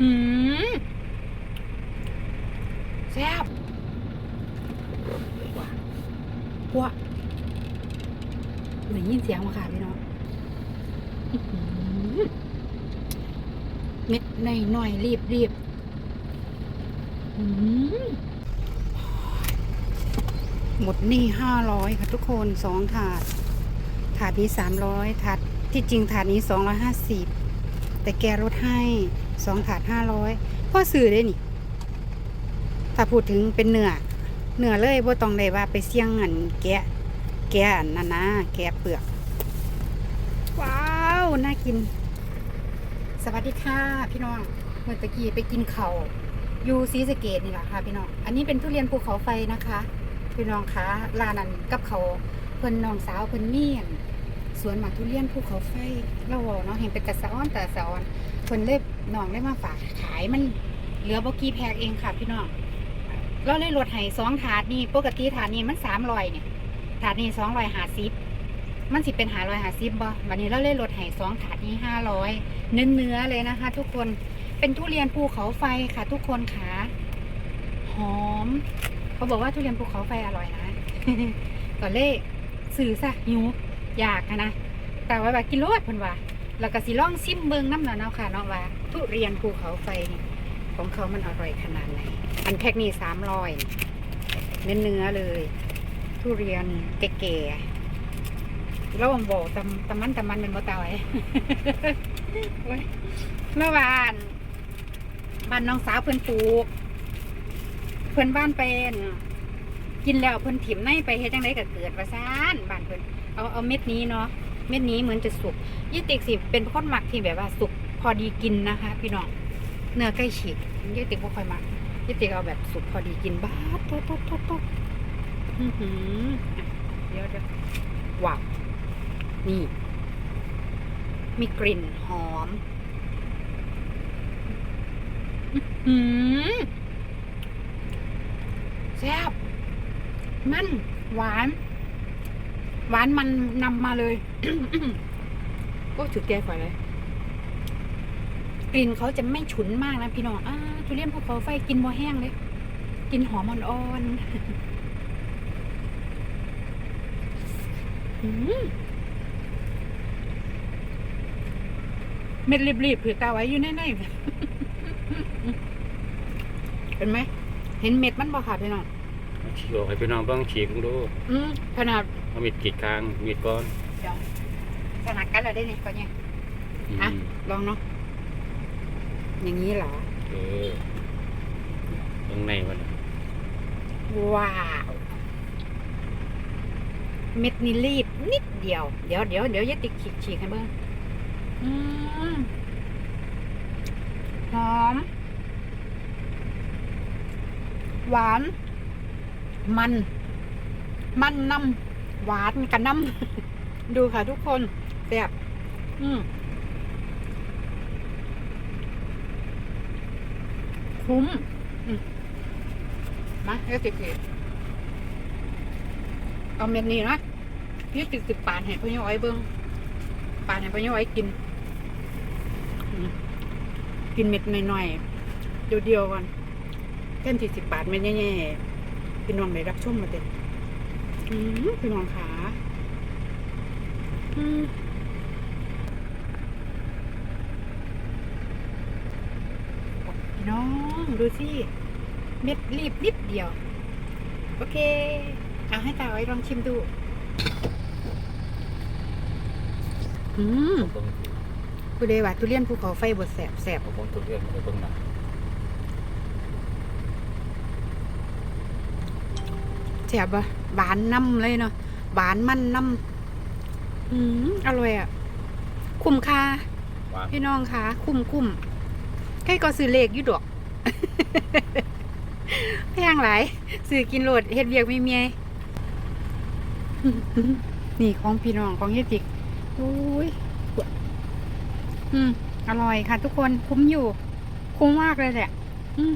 หืมแซ่บว้าเหมือนยินเสียงมาค่ะพี่น้องอื้อหือเม็ดหน่อยหน่อยๆรีบรีบอื้อหือหมดหนี่ห้าร้อยค่ะทุกคนสองถาด ถาดนี้สามร้อยถาดที่จริงถาดนี้สองร้อยห้าสิบแต่แกลดให้ สองถาดห้าร้อยพ่อซื้อได้นี่ ถ้าพูดถึงเป็นเนื้อเนื้อเลยบ่ต้องได้ว่าไปเสี่ยงเงินแกะ แกะนั่นนะแกะเปลือก ว้าว น่ากิน สวัสดีค่ะพี่น้อง เมื่อตะกี้ไปกินเขาวอยู่ศรีสเกดนี่แหละค่ะพี่น้อง อันนี้เป็นทุเรียนภูเขาไฟนะคะ พี่น้องคะร้านันกับเขาเพิ่นน้องสาวเพิ่นเมี่ยน สวนหมากทุเรียนภูเขาไฟเราเว้าเนาะเห็นเป็นกระสะอ้อนแต่สะอ้อนเพิ่นเล็บน้องได้มาฝากขายมันเหลือบกี่แพ็คเองค่ะพี่น้องเราเลยลดให้สองถาดนี่ปกติถาดนี้มันสามร้อยเนี่ยถาดนี้สองร้อยหาสิบมันสิเป็นหาร้อยหาสิบบ่วันนี้เราเลยลดให้สองถาดนี้ห้าร้อยเนื้อเนื้อเลยนะคะ ทุกคนเป็นทุเรียนภูเขาไฟค่ะ ทุกคนค่ะหอม เขาบอกว่าทุเรียนภูเขาไฟอร่อยนะก็เลยสื่อซะหิว อยากนะแต่ว่าแบบกินรสเพิ่นว่าแล้วก็สิลองซิมเบิงน้ำหนาเนาะค่ะเนาะว่า ทุเรียนภูเขาไฟนี่ของเขามันอร่อยขนาดไหนอันแพ็กนี่สามร้อยเนื้อเนื้อเลย ทุเรียนแก่ๆแล้วผมบอกตำตำมันตำมันเป็นมะตาไว้โอ้ยเมื่อวานบ้านน้องสาวเพิ่อนปลูก เพิ่อนบ้านเป็น กินแล้วเพิ่อนถิ่มในไปเฮ็ดจังไดก็เกิดว่าซ่านบ้านเพิ่อน เอาเอาเม็ดนี้เนาะเม็ดนี้เหมือนจะสุกยี่ติกสิเป็นคนหมักที่แบบว่าสุกพอดีกินนะคะ พี่น้องเนื้อใกล้ฉีกยี่ติกบ่ค่อยหมักยี่ติกเอาแบบสุกพอดีกินบ้าดโตโตโตโตอื้อหืออะเดี๋ยวเดี๋ยวว้าวนี่ มีกลิ่นหอมหือแซ่บมัน หวาน หวานมันนำมาเลยโอ้จุดแก้ไฟเลยกลิ่นเขาจะไม่ฉุนมากนะพี่น้องอ่าทุเรียนภูเขาไฟกินมัแห้งเลย กินหอมอ่อนๆอืมเม็ดรีบๆผือตาไว้อยู่แน่ๆเห็นไหม เห็นเม็ดมันบ่ค่ะพี่น้อง ฉีกออกให้พี่น้องต้องฉีกดูอืมขนาดเอามีดกรีดกลางมีดก้อนเดี๋ยวขนาดกันเลยได้นี่ก็เนี่ย อืมอะลองเนาะอย่างนี้เหรอ เออตรงในมันน่ะว้าว เม็ดนี่รีบนิดเดียว เดี๋ยวเดี๋ยวเดี๋ยวจะติดฉีกฉีกให้เบิ้งอืมหอม หวาน มัน มันน้ำหวานกับน้ำดูค่ะทุกคนแบบอืมคุ้มมาเอติดสิเอาเม็ดนี้นะยี่ติดสิบปานให้พ่อยอ้อยเบิ้งปานให้พ่อยอ้อยกิน กินเม็ดหน่อยๆเดียวๆกันแค่สี่สิบบาทเม็ดแย่ๆ พี่น้องได้รับชมมาเต็มอืมพี่น้องขาอืมพี่น้อง ดูสิ เม็ดรีบนิดเดียว โอเค เอาให้ตาไว้ลองชิมดู อืมเบิ่งผู้ใดว่าทุเรียนภูเขาไฟบดแสบแสบเอาเบิ่งทุเรียนเอาเบิ่งหน่ะแสบปะหวานน้ำเลยเนาะหวานมันน้ำอืมอร่อยอะ คุ้มค่าหวานพี่น้องคะคุ้มคุ้มใกล้ก็ซื้อเลขอยู่ดอกแพงหลายซื้อกินโหลดเฮ็ดเวียกไม่เมียนี่ของพี่น้องของเฮดติกอุ้ยอืมอร่อยค่ะทุกคนคุ้มอยู่ คุ้มมากเลยแหละอืม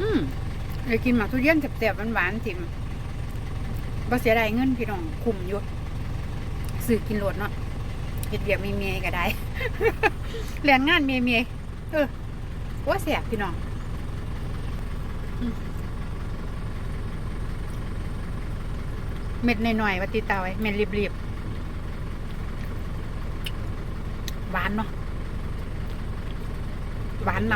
อืม ยกินหมากทุเรียนแสบๆหวานๆจิมบ่เสียดายเงินพี่น้องคุ้มอยู่ซื้อกินโลดเนาะเฮ็ดเวียกมีเมียก็ได้เรียนงานเมียเมียเออว่าแสบพี่น้องเม็ดหน่อยๆว่าติตาไว้เม็ดรีบๆหวานเนาะหวานน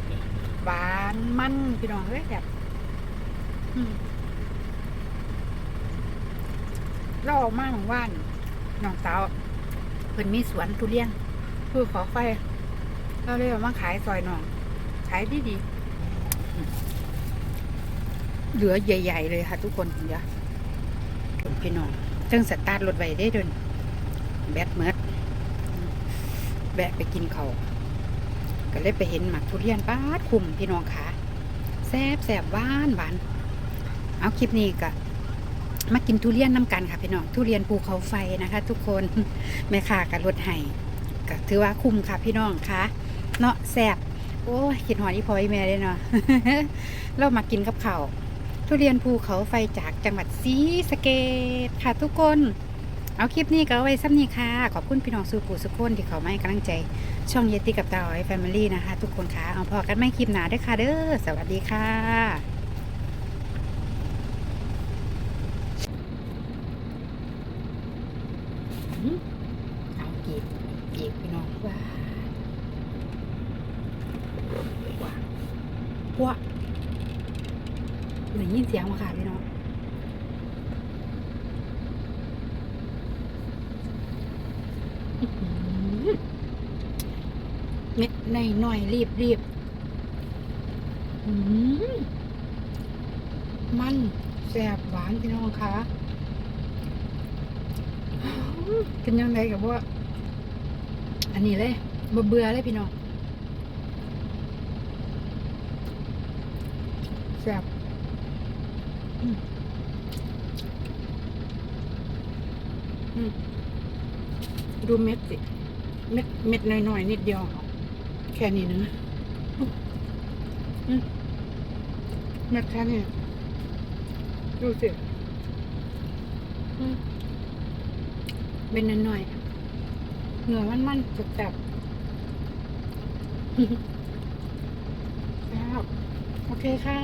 ำหวานมันพี่น้องเอ้ยแบบ เราออกมาของว่านน้องสาวเพิ่นมีสวนทุเรียนเพื่อขอไฟเราเลยเอามาขายซอยน้อง ขายดีดีเหลือใหญ่ ๆ เลยค่ะ ทุกคนเดี๋ยวพี่น้องจังสตาร์ทรถไว้ได้เดินแบตเมิดแบะไปกินเขาก็เลยไปเห็นหมักทุเรียนป้าดคุมพี่น้องขาแซบแซบหวานหวาน เอาคลิปนี้ก็มากินทุเรียนน้ำกันค่ะพี่น้องทุเรียนภูเขาไฟนะคะ ทุกคนแม่ค้ากับรถไห้ก็ถือว่าคุ้มค่ะพี่น้องค่ะเนาะแซบโอ้ยคิดหอดอีพอยแม่เลยเนาะเรามากินกับเขาทุเรียนภูเขาไฟจากจังหวัดศรีสะเกดค่ะ ทุกคนเอาคลิปนี้ก็ไว้ซ้ำนี้ค่ะ ขอบคุณพี่น้องสู่ปู่สุกคนที่เขาไมาให้กำลังใจ ช่องเยติกับตาอ้อยแฟมิลี่นะคะ ทุกคนค่ะเอาพอกันไม่คลิปหนาด้วยค่ะเด้อสวัสดีค่ะอื้อ เอาเกีบกีบพี่น้องว้าว้าว้าได้ยินเสียงมาค่ะพี่น้องเม็ดในหน่อยรีบรีบมมันแสบหวานพี่น้องคะ กินยังไงกับว่าอันนี้เลยเบื่อเบื่อเลยพี่น้องแสบดูเม็ดสิ เม็ดเม็ดน้อยๆนิดเดียว แค่นี้นะเม็ดแค่นี้ดูสิ อืม เป็นน้อยๆเหนือมันมันๆจับแล้วโอเคค่ะ